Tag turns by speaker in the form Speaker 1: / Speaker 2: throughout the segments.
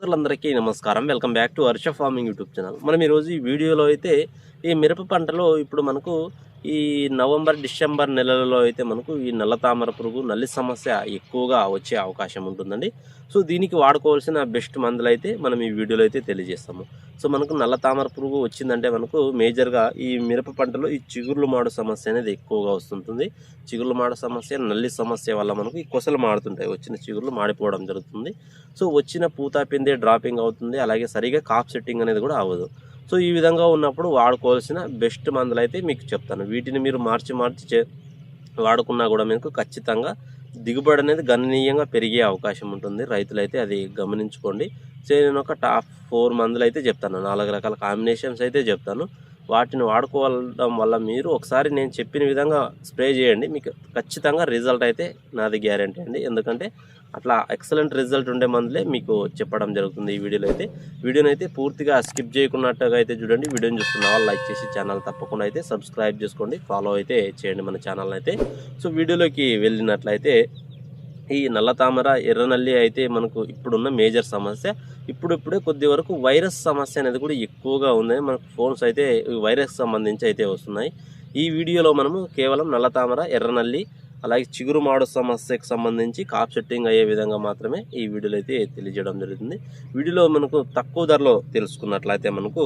Speaker 1: అందరికీ నమస్కారం. Welcome back to Harsha farming YouTube channel. మనం ఈరోజు ఈ వీడియోలో అయితే ఈ మిరప పంటలో ఇప్పుడు మనకు ఈ నవంబర్ డిసెంబర్ నెలలలో అయితే మనకు ఈ నల్ల తామర పురుగు నల్లి సమస్య ఎక్కువగా వచ్చే అవకాశం ఉంటుందండి. సో దీనికి వాడుకోవాల్సిన బెస్ట్ మందులు అయితే మనం ఈ వీడియోలో అయితే తెలియజేస్తాము. సో మనకు నల్ల తామర పురుగు వచ్చిందంటే మనకు మేజర్గా ఈ మిరప పంటలో ఈ చిగుర్లు మాడు సమస్య అనేది ఎక్కువగా వస్తుంటుంది. చిగుర్లు మాడు సమస్య నల్లి సమస్య వల్ల మనకు ఈ కొసలు మాడుతుంటాయి. వచ్చిన చిగుర్లు మాడిపోవడం జరుగుతుంది. సో వచ్చిన పూత పిందే డ్రాపింగ్ అవుతుంది. అలాగే సరిగా కాప్ సెట్టింగ్ అనేది కూడా అవ్వదు. సో ఈ విధంగా ఉన్నప్పుడు వాడుకోవాల్సిన బెస్ట్ మందులు అయితే మీకు చెప్తాను. వీటిని మీరు మార్చి మార్చి చే వాడుకున్నా కూడా మీకు ఖచ్చితంగా దిగుబడి అనేది గణనీయంగా పెరిగే అవకాశం ఉంటుంది. రైతులైతే అది గమనించుకోండి. సో నేను ఒక టాప్ ఫోర్ మందులు అయితే చెప్తాను. నాలుగు రకాల కాంబినేషన్స్ అయితే చెప్తాను. వాటిని వాడుకోవడం వల్ల మీరు ఒకసారి నేను చెప్పిన విధంగా స్ప్రే చేయండి. మీకు ఖచ్చితంగా రిజల్ట్ అయితే నాది గ్యారంటీ అండి. ఎందుకంటే అట్లా ఎక్సలెంట్ రిజల్ట్ ఉండే మందులే మీకు చెప్పడం జరుగుతుంది ఈ వీడియోలో అయితే. వీడియోని అయితే పూర్తిగా స్కిప్ చేయకున్నట్టుగా అయితే చూడండి. వీడియోని చూస్తున్న వాళ్ళు లైక్ చేసి ఛానల్ తప్పకుండా అయితే సబ్స్క్రైబ్ చేసుకోండి. ఫాలో అయితే చేయండి మన ఛానల్ అయితే. సో వీడియోలోకి వెళ్ళినట్లయితే ఈ నల్ల తామర ఎర్రనల్లి అయితే మనకు ఇప్పుడున్న మేజర్ సమస్య. ఇప్పుడిప్పుడే కొద్ది వరకు వైరస్ సమస్య అనేది కూడా ఎక్కువగా ఉంది. మనకు ఫోన్స్ అయితే ఈ వైరస్ సంబంధించి అయితే వస్తున్నాయి. ఈ వీడియోలో మనము కేవలం నల్ల తామర ఎర్రనల్లి అలాగే చిగురు మాడు సమస్యకు సంబంధించి కాప్ సెట్టింగ్ అయ్యే విధంగా మాత్రమే ఈ వీడియోలో అయితే తెలియజేయడం జరుగుతుంది. వీడియోలో మనకు తక్కువ ధరలో తెలుసుకున్నట్లయితే మనకు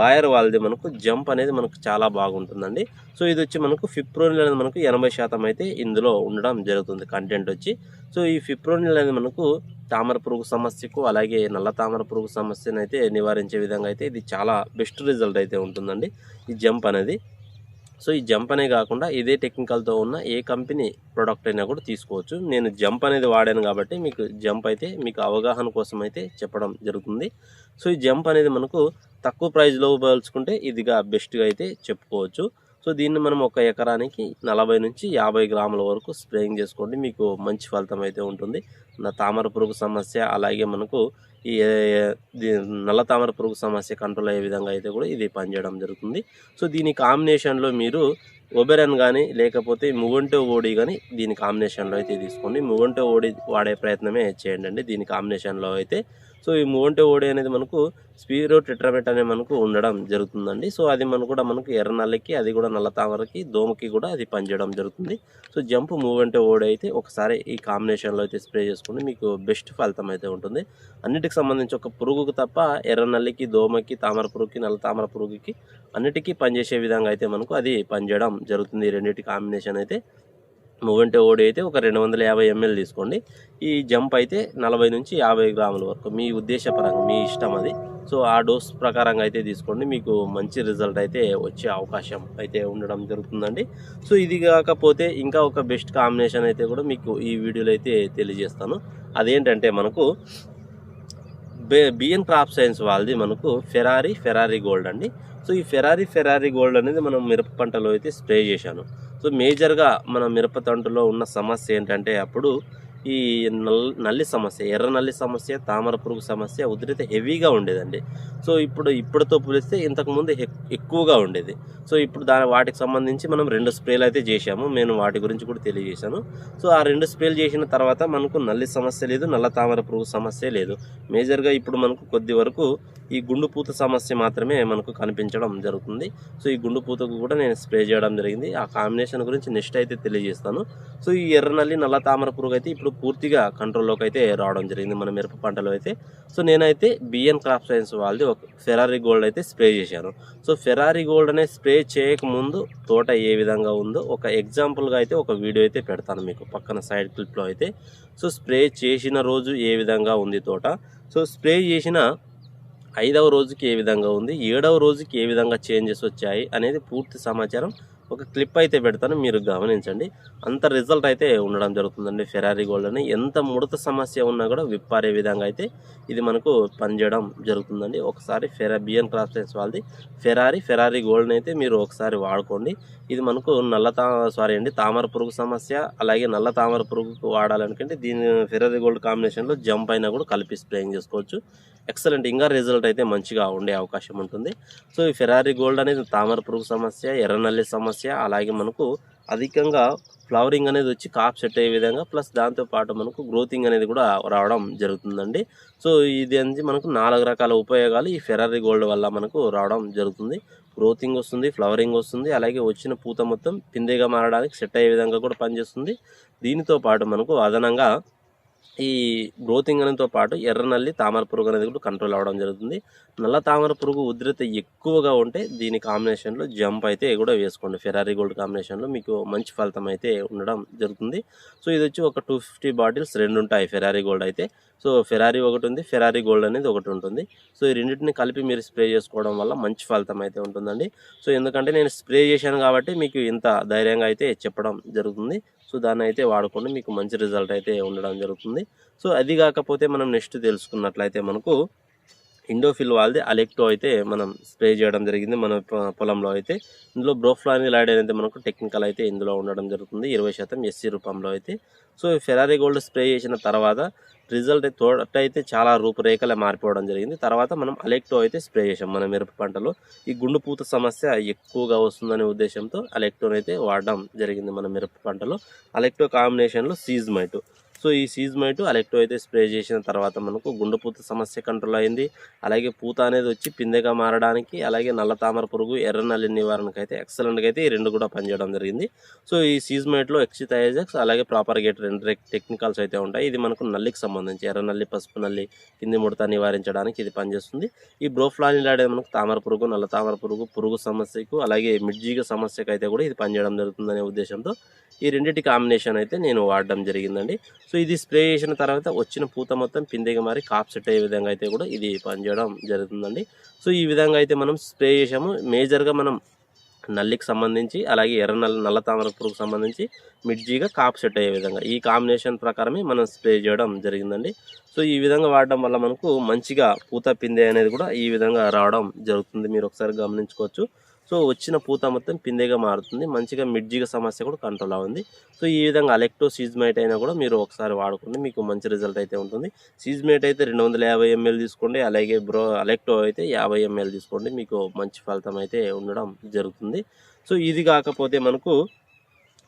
Speaker 1: బాయర్ వాళ్ళది మనకు జంప్ అనేది మనకు చాలా బాగుంటుందండి. సో ఇది వచ్చి మనకు ఫిప్రోనిల్ అనేది మనకు ఎనభై శాతం అయితే ఇందులో ఉండడం జరుగుతుంది కంటెంట్ వచ్చి. సో ఈ ఫిప్రోనిల్ అనేది మనకు తామర పురుగు సమస్యకు అలాగే నల్ల తామర పురుగు సమస్యను అయితే నివారించే విధంగా అయితే ఇది చాలా బెస్ట్ రిజల్ట్ అయితే ఉంటుందండి. ఈ జంప్ అనేది సో ఈ జంప్ అనే కాకుండా ఇదే టెక్నికల్తో ఉన్న ఏ కంపెనీ ప్రోడక్ట్ అయినా కూడా తీసుకోవచ్చు. నేను జంప్ అనేది వాడాను కాబట్టి మీకు జంప్ అయితే మీకు అవగాహన కోసం అయితే చెప్పడం జరుగుతుంది. సో ఈ జంప్ అనేది మనకు తక్కువ ప్రైస్లో పోల్చుకుంటే ఇదిగా బెస్ట్గా అయితే చెప్పుకోవచ్చు. సో దీన్ని మనం ఒక ఎకరానికి నలభై నుంచి యాభై గ్రాముల వరకు స్ప్రేయింగ్ చేసుకోండి. మీకు మంచి ఫలితం అయితే ఉంటుంది. నా తామర పురుగు సమస్య అలాగే మనకు ఈ దీ- నల్ల తామర పురుగు సమస్య కంట్రోల్ అయ్యే విధంగా అయితే కూడా ఇది పనిచేయడం జరుగుతుంది. సో దీని కాంబినేషన్లో మీరు ఒబెరన్ కానీ లేకపోతే ముగంటో ఓడి కానీ దీని కాంబినేషన్లో అయితే తీసుకోండి. ముగంటో ఓడి వాడే ప్రయత్నమే చేయండి దీని కాంబినేషన్లో అయితే సో ఈ మూవంటే ఓడి అనేది మనకు స్పీరో టెట్రామెట్ అనే మనకు ఉండడం జరుగుతుందండి. సో అది మనకు కూడా మనకు ఎర్ర నల్లకి అది కూడా నల్ల తామరకి దోమకి కూడా అది పనిచేయడం జరుగుతుంది. సో జంప్ మూవంటే ఓడి అయితే ఒకసారి ఈ కాంబినేషన్లో అయితే స్ప్రే చేసుకుంటే మీకు బెస్ట్ ఫలితం అయితే ఉంటుంది. అన్నిటికి సంబంధించి ఒక పురుగుకు తప్ప ఎర్ర నల్లికి దోమకి తామర పురుగుకి నల్ల తామర పురుగుకి అన్నిటికీ పనిచేసే విధంగా అయితే మనకు అది పనిచేయడం జరుగుతుంది ఈ రెండింటి కాంబినేషన్ అయితే. మూవంటే ఓడి అయితే ఒక రెండు వందల యాభై ఎంఎల్ తీసుకోండి. ఈ జంప్ అయితే నలభై నుంచి యాభై గ్రాముల వరకు మీ ఉద్దేశపరంగా మీ ఇష్టం అది. సో ఆ డోస్ ప్రకారంగా అయితే తీసుకోండి. మీకు మంచి రిజల్ట్ అయితే వచ్చే అవకాశం అయితే ఉండడం జరుగుతుందండి. సో ఇది కాకపోతే ఇంకా ఒక బెస్ట్ కాంబినేషన్ అయితే కూడా మీకు ఈ వీడియోలో అయితే తెలియజేస్తాను. అదేంటంటే మనకు బే బిఎన్ క్రాప్ సైన్స్ వాళ్ళది మనకు ఫెరారీ ఫెరారీ గోల్డ్ అండి. సో ఈ ఫెరారీ ఫెరారీ గోల్డ్ అనేది మనం మిరప పంటలో అయితే స్ప్రే చేశాను. సో మేజర్గా మన మిరప ఉన్న సమస్య ఏంటంటే అప్పుడు ఈ నల్ నల్లి సమస్య ఎర్ర నల్లి సమస్య తామర పురుగు సమస్య ఉధృత హెవీగా ఉండేదండి. సో ఇప్పుడు ఇప్పుడుతో పోలిస్తే ఇంతకుముందు ఎక్కువగా ఉండేది. సో ఇప్పుడు దాని వాటికి సంబంధించి మనం రెండు స్ప్రేలు అయితే చేశాము. నేను వాటి గురించి కూడా తెలియజేశాను. సో ఆ రెండు స్ప్రేలు చేసిన తర్వాత మనకు నల్లి సమస్య లేదు నల్ల తామర పురుగు సమస్య లేదు. మేజర్గా ఇప్పుడు మనకు కొద్ది వరకు ఈ గుండు పూత సమస్య మాత్రమే మనకు కనిపించడం జరుగుతుంది. సో ఈ గుండు పూతకు కూడా నేను స్ప్రే చేయడం జరిగింది. ఆ కాంబినేషన్ గురించి నెక్స్ట్ అయితే తెలియజేస్తాను. సో ఈ ఎర్ర నల్లి నల్ల తామర పురుగు అయితే ఇప్పుడు పూర్తిగా కంట్రోల్లోకి అయితే రావడం జరిగింది మన మిరప పంటలో అయితే. సో నేనైతే బిఎన్ క్రాప్ సైన్స్ వాళ్ళది ఒక ఫెరారీ గోల్డ్ అయితే స్ప్రే చేశాను. సో ఫెరారీ గోల్డ్ అనే స్ప్రే చేయకముందు తోట ఏ విధంగా ఉందో ఒక ఎగ్జాంపుల్గా అయితే ఒక వీడియో అయితే పెడతాను మీకు పక్కన సైడ్ క్లిప్లో అయితే. సో స్ప్రే చేసిన రోజు ఏ విధంగా ఉంది తోట? సో స్ప్రే చేసిన ఐదవ రోజుకి ఏ విధంగా ఉంది? ఏడవ రోజుకి ఏ విధంగా చేంజెస్ వచ్చాయి? అనేది పూర్తి సమాచారం ఒక క్లిప్ అయితే పెడతాను మీరు గమనించండి. అంత రిజల్ట్ అయితే ఉండడం జరుగుతుందండి. ఫెరారీ గోల్డ్ అని. ఎంత ముడత సమస్య ఉన్నా కూడా విప్పారే విధంగా అయితే ఇది మనకు పనిచేయడం జరుగుతుందండి. ఒకసారి ఫెరా బిఎన్ క్రాస్ సైన్స్ వాళ్ళది. ఫెరారీ ఫెరారీ గోల్డ్ని అయితే మీరు ఒకసారి వాడుకోండి. ఇది మనకు నల్ల తా సారీ అండి తామర పురుగు సమస్య అలాగే నల్ల తామర పురుగుకు వాడాలనుకుంటే దీని ఫెరారీ గోల్డ్ కాంబినేషన్లో జంప్ అయినా కూడా కలిపి స్ప్రేయింగ్ చేసుకోవచ్చు. ఎక్సలెంట్ ఇంకా రిజల్ట్ అయితే మంచిగా ఉండే అవకాశం ఉంటుంది. సో ఈ ఫెరారీ గోల్డ్ అనేది తామర పురుగు సమస్య ఎర్రనల్లి సమస్య సమస్య అలాగే మనకు అధికంగా ఫ్లవరింగ్ అనేది వచ్చి కాప్ సెట్ అయ్యే విధంగా ప్లస్ దాంతోపాటు మనకు గ్రోతింగ్ అనేది కూడా రావడం జరుగుతుందండి. సో ఇది అనేది మనకు నాలుగు రకాల ఉపయోగాలు ఈ ఫెరారీ గోల్డ్ వల్ల మనకు రావడం జరుగుతుంది. గ్రోతింగ్ వస్తుంది ఫ్లవరింగ్ వస్తుంది అలాగే వచ్చిన పూత మొత్తం పిందెగా మారడానికి సెట్ అయ్యే విధంగా కూడా పనిచేస్తుంది. దీనితో పాటు మనకు అదనంగా ఈ గ్రోతింగ్ అనేతో పాటు ఎర్ర నల్లి తామర పురుగు అనేది కూడా కంట్రోల్ అవ్వడం జరుగుతుంది. నల్ల తామర పురుగు ఉధృత ఎక్కువగా ఉంటే దీని కాంబినేషన్లో జంప్ అయితే కూడా వేసుకోండి. ఫెరారీ గోల్డ్ కాంబినేషన్లో మీకు మంచి ఫలితం అయితే ఉండడం జరుగుతుంది. సో ఇది వచ్చి ఒక టూ ఫిఫ్టీ బాటిల్స్ రెండు ఉంటాయి ఫెరారీ గోల్డ్ అయితే. సో ఫెరారీ ఒకటి ఉంది ఫెరారీ గోల్డ్ అనేది ఒకటి ఉంటుంది. సో ఈ రెండింటిని కలిపి మీరు స్ప్రే చేసుకోవడం వల్ల మంచి ఫలితం అయితే ఉంటుందండి. సో ఎందుకంటే నేను స్ప్రే చేశాను కాబట్టి మీకు ఇంత ధైర్యంగా అయితే చెప్పడం జరుగుతుంది. సో దాన్ని అయితే వాడుకోండి మీకు మంచి రిజల్ట్ అయితే ఉండడం జరుగుతుంది. సో అది కాకపోతే మనం నెక్స్ట్ తెలుసుకున్నట్లయితే మనకు ఇండోఫిల్ వాళ్ళది. అలెక్టో అయితే మనం స్ప్రే చేయడం జరిగింది. మన పొ- పొలంలో అయితే. ఇందులో బ్రోఫ్లానిలైడ్ అనేది మనకు టెక్నికల్ అయితే ఇందులో ఉండడం జరుగుతుంది. ఇరవై శాతం ఎస్సీ రూపంలో అయితే. సో ఫెరారీ గోల్డ్ స్ప్రే చేసిన తర్వాత రిజల్ట్ తోట అయితే చాలా రూపురేఖలే మారిపోవడం జరిగింది. తర్వాత మనం అలెక్టో అయితే స్ప్రే చేసాం మన మిరప పంటలో. ఈ గుండు పూత సమస్య ఎక్కువగా వస్తుందనే ఉద్దేశంతో అలెక్టోనైతే వాడడం జరిగింది మన మిరప పంటలో. అలెక్టో కాంబినేషన్లో సీజ్మైటు సో ఈ సీజ్మైట్ అలెక్టో అయితే స్ప్రే చేసిన తర్వాత మనకు గుండెపూత సమస్య కంట్రోల్ అయింది. అలాగే పూత అనేది వచ్చి పిందెగా మారడానికి అలాగే నల్ల తామర పురుగు ఎర్ర నల్లి నివారణకు అయితే ఎక్సలెంట్గా అయితే ఈ రెండు కూడా పనిచేయడం జరిగింది. సో ఈ సీజ్మైట్లో ఎక్సిథైజెక్స్ అలాగే ప్రాపర్ గేట్ రెండు టెక్నికల్స్ అయితే ఉంటాయి. ఇది మనకు నల్లికి సంబంధించి ఎర్ర నల్లి పసుపు నల్లి కింది ముడత నివారించడానికి ఇది పనిచేస్తుంది. ఈ బ్రోఫ్లానిలాడే మనకు తామర పురుగు నల్ల తామర పురుగు పురుగు సమస్యకు అలాగే మిడ్జీగ సమస్యకు అయితే కూడా ఇది పనిచేయడం జరుగుతుందనే ఉద్దేశంతో ఈ రెండింటి కాంబినేషన్ అయితే నేను వాడడం జరిగిందండి. సో ఇది స్ప్రే చేసిన తర్వాత వచ్చిన పూత మొత్తం పిందెగా మారి కాప్ సెట్ అయ్యే విధంగా అయితే కూడా ఇది పనిచేయడం జరుగుతుందండి. సో ఈ విధంగా అయితే మనం స్ప్రే చేసాము మేజర్గా మనం నల్లికి సంబంధించి అలాగే ఎర్ర నల్ల నల్ల తామర పురుగుకు సంబంధించి మిడ్జీగా కాప్ సెట్ అయ్యే విధంగా ఈ కాంబినేషన్ ప్రకారమే మనం స్ప్రే చేయడం జరిగిందండి. సో ఈ విధంగా వాడడం వల్ల మనకు మంచిగా పూత పిందె అనేది కూడా ఈ విధంగా రావడం జరుగుతుంది. మీరు ఒకసారి గమనించుకోవచ్చు. సో వచ్చిన పూత మొత్తం పిందెగా మారుతుంది. మంచిగా మిడ్జిగ సమస్య కూడా కంట్రోల్ అవుతుంది సో ఈ విధంగా అలెక్టో సీజ్మైట్ అయినా కూడా మీరు ఒకసారి వాడుకోండి. మీకు మంచి రిజల్ట్ అయితే ఉంటుంది. సీజ్మైట్ అయితే రెండు వందల యాభై ఎంఎల్ తీసుకోండి. అలాగే బ్రో అలెక్టో అయితే యాభై ఎంఎల్ తీసుకోండి. మీకు మంచి ఫలితం అయితే ఉండడం జరుగుతుంది. సో ఇది కాకపోతే మనకు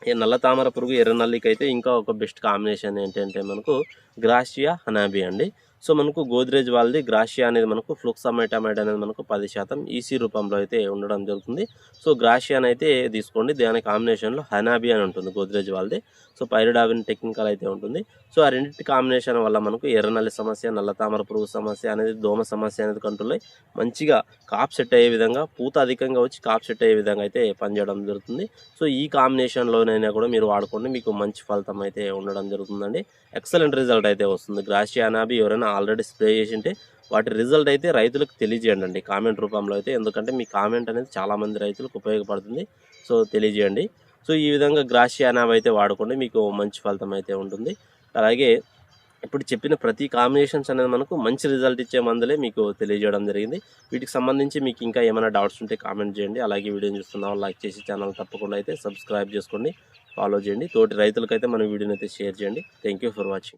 Speaker 1: ఈ నల్ల తామర పురుగు ఎర్ర నల్లికి అయితే ఇంకా ఒక బెస్ట్ కాంబినేషన్ ఏంటంటే మనకు గ్రాషియా హనాబీ అండి. సో మనకు గోద్రేజ్ వాళ్ళది గ్రాషియా అనేది మనకు ఫ్లుక్సామైటామైడ్ అనేది మనకు పది శాతం ఈసీ రూపంలో అయితే ఉండడం జరుగుతుంది. సో గ్రాషియాన్ అయితే తీసుకోండి. దాని కాంబినేషన్లో హనాబి అని ఉంటుంది గోద్రేజ్ వాళ్ళది. సో పైరిడావిన్ టెక్నికల్ అయితే ఉంటుంది. సో ఆ రెండింటి కాంబినేషన్ వల్ల మనకు ఎర్రనల్లి సమస్య నల్ల తామర పురుగు సమస్య అనేది దోమ సమస్య అనేది కంట్రోల్ అయ్యి మంచిగా కాప్ సెట్ అయ్యే విధంగా పూత అధికంగా వచ్చి కాప్ సెట్ అయ్యే విధంగా అయితే పనిచేయడం జరుగుతుంది. సో ఈ కాంబినేషన్లోనైనా కూడా మీరు వాడుకోండి. మీకు మంచి ఫలితం అయితే ఉండడం జరుగుతుందండి. ఎక్సలెంట్ రిజల్ట్ అయితే వస్తుంది. గ్రాషియానాబి ఎవరైనా ఆల్రెడీ స్ప్రే చేసింటే వాటి రిజల్ట్ అయితే రైతులకు తెలియజేయండి అండి. కామెంట్ రూపంలో అయితే ఎందుకంటే మీ కామెంట్ అనేది చాలామంది రైతులకు ఉపయోగపడుతుంది. సో తెలియజేయండి. సో ఈ విధంగా గ్రాషియా అనాబ్ అయితే వాడుకోండి. మీకు మంచి ఫలితం అయితే ఉంటుంది. అలాగే ఇప్పుడు చెప్పిన ప్రతి కాంబినేషన్స్ అనేది మనకు మంచి రిజల్ట్ ఇచ్చే మందులే మీకు తెలియజేయడం జరిగింది. వీటికి సంబంధించి మీకు ఇంకా ఏమైనా డౌట్స్ ఉంటే కామెంట్ చేయండి. అలాగే వీడియోని చూస్తున్నాం లైక్ చేసి ఛానల్ తప్పకుండా అయితే సబ్స్క్రైబ్ చేసుకోండి ఫాలో చేయండి. తోటి రైతులకైతే మన వీడియోని అయితే షేర్ చేయండి. Thank you for watching